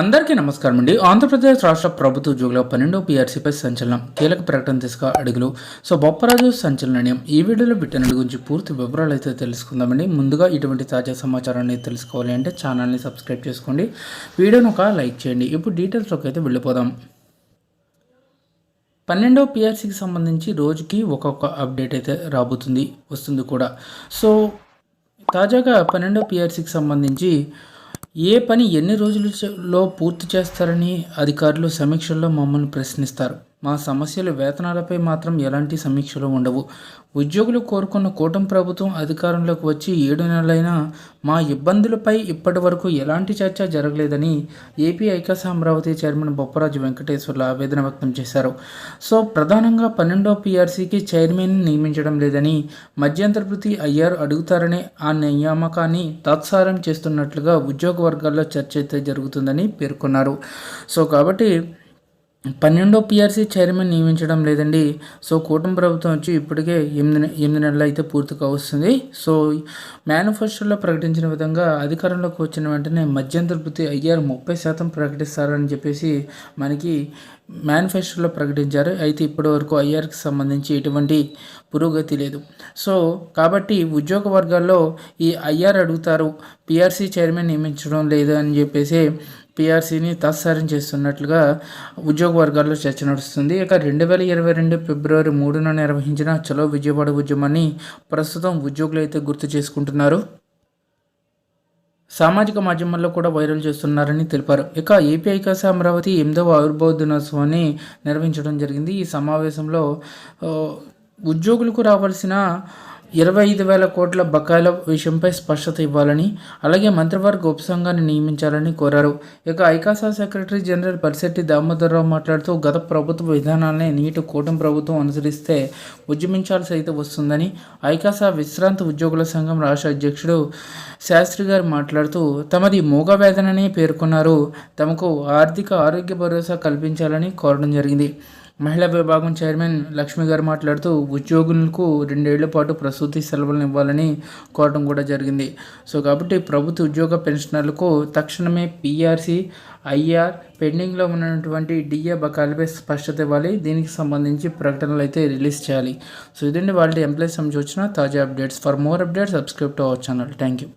అందరికీ నమస్కారం అండి. ఆంధ్రప్రదేశ్ రాష్ట్ర ప్రభుత్వ ఉద్యోగుల పన్నెండో పీఆర్సీపై సంచలనం కీలక ప్రకటన దిశగా అడుగులు. సో బొప్పరాజు సంచలన నిర్ణయం ఈ వీడియోలో బిట్టన గురించి పూర్తి వివరాలు అయితే తెలుసుకుందామండి. ముందుగా ఇటువంటి తాజా సమాచారాన్ని తెలుసుకోవాలి అంటే ఛానల్ని సబ్స్క్రైబ్ చేసుకోండి. వీడియోను ఒక లైక్ చేయండి. ఇప్పుడు డీటెయిల్స్లోకి అయితే వెళ్ళిపోదాం. పన్నెండో పీఆర్సీకి సంబంధించి రోజుకి ఒక్కొక్క అప్డేట్ అయితే రాబోతుంది వస్తుంది కూడా. సో తాజాగా పన్నెండో పీఆర్సీకి సంబంధించి ఏ పని ఎన్ని రోజులలో పూర్తి చేస్తారని అధికారులు సమీక్షల్లో మమ్మల్ని ప్రశ్నిస్తారు. మా సమస్యలు వేతనాలపై మాత్రం ఎలాంటి సమీక్షలు ఉండవు. ఉద్యోగులు కోరుకున్న కూటమి ప్రభుత్వం అధికారంలోకి వచ్చి ఏడు నెలలైనా మా ఇబ్బందులపై ఇప్పటి వరకు ఎలాంటి చర్చ జరగలేదని ఏపీ ఐకాస అమరావతి చైర్మన్ బొప్పరాజు వెంకటేశ్వర్లు ఆవేదన వ్యక్తం చేశారు. సో ప్రధానంగా పన్నెండో పీఆర్సీకి చైర్మన్ నియమించడం లేదని మధ్యంతరపృతి అయ్యారు అడుగుతారనే ఆ నియామకాన్ని తాత్సారం చేస్తున్నట్లుగా ఉద్యోగ వర్గాల్లో చర్చ అయితే జరుగుతుందని పేర్కొన్నారు. సో కాబట్టి పన్నెండో పిఆర్సీ చైర్మన్ నియమించడం లేదండి. సో కూటమి ప్రభుత్వం వచ్చి ఇప్పటికే ఎనిమిది ఎనిమిది నెలలు అయితే పూర్తిగా వస్తుంది సో మేనిఫెస్టోలో ప్రకటించిన విధంగా అధికారంలోకి వచ్చిన వెంటనే మధ్యంతర వృత్తి ఐఆర్ ముప్పై శాతం ప్రకటిస్తారని చెప్పేసి మనకి మేనిఫెస్టోలో ప్రకటించారు. అయితే ఇప్పటి వరకు ఐఆర్కి సంబంధించి ఎటువంటి పురోగతి లేదు. సో కాబట్టి ఉద్యోగ వర్గాల్లో ఈ ఐఆర్ అడుగుతారు. పిఆర్సీ చైర్మన్ నియమించడం లేదు అని చెప్పేసి పిఆర్సీని తాత్సారం చేస్తున్నట్లుగా ఉద్యోగ వర్గాల్లో చర్చ నడుస్తుంది. ఇక రెండు వేల ఇరవై రెండు ఫిబ్రవరి మూడున నిర్వహించిన చలో విజయవాడ ఉద్యమాన్ని ప్రస్తుతం ఉద్యోగులు అయితే గుర్తు చేసుకుంటున్నారు. సామాజిక మాధ్యమాల్లో కూడా వైరల్ చేస్తున్నారని తెలిపారు. ఇక ఏపీ ఐకాస అమరావతి ఎనిమిదవ ఆవిర్భావ దినోత్సవాన్ని నిర్వహించడం జరిగింది. ఈ సమావేశంలో ఉద్యోగులకు రావాల్సిన ఇరవై ఐదు వేల కోట్ల బకాయిల విషయంపై స్పష్టత ఇవ్వాలని అలాగే మంత్రివర్గ ఉపసంఘాన్ని నియమించాలని కోరారు. ఇక ఐకాసా సెక్రటరీ జనరల్ పరిశెట్టి దామోదరరావు మాట్లాడుతూ గత ప్రభుత్వ విధానాన్ని నీటి కూటమి ప్రభుత్వం అనుసరిస్తే ఉద్యమించాల్సి అయితే వస్తుందని ఐకాసా విశ్రాంత ఉద్యోగుల సంఘం రాష్ట్ర అధ్యక్షుడు శాస్త్రి గారు మాట్లాడుతూ తమది మూగవేదనని పేర్కొన్నారు. తమకు ఆర్థిక ఆరోగ్య భరోసా కల్పించాలని కోరడం జరిగింది. మహిళా విభాగం చైర్మన్ లక్ష్మి గారు మాట్లాడుతూ ఉద్యోగులకు రెండేళ్ళ పాటు ప్రసూతి సెలవులను ఇవ్వాలని కోరడం కూడా జరిగింది. సో కాబట్టి ప్రభుత్వ ఉద్యోగ పెన్షనర్లకు తక్షణమే పీఆర్సీ ఐఆర్ పెండింగ్లో ఉన్నటువంటి డిఏ బకాయిలపై స్పష్టత ఇవ్వాలి. దీనికి సంబంధించి ప్రకటనలు అయితే రిలీజ్ చేయాలి. సో ఇదండి వాళ్ళ ఎంప్లాయీస్ సంబంధించి వచ్చిన తాజా updates. For more updates subscribe to our channel. Thank you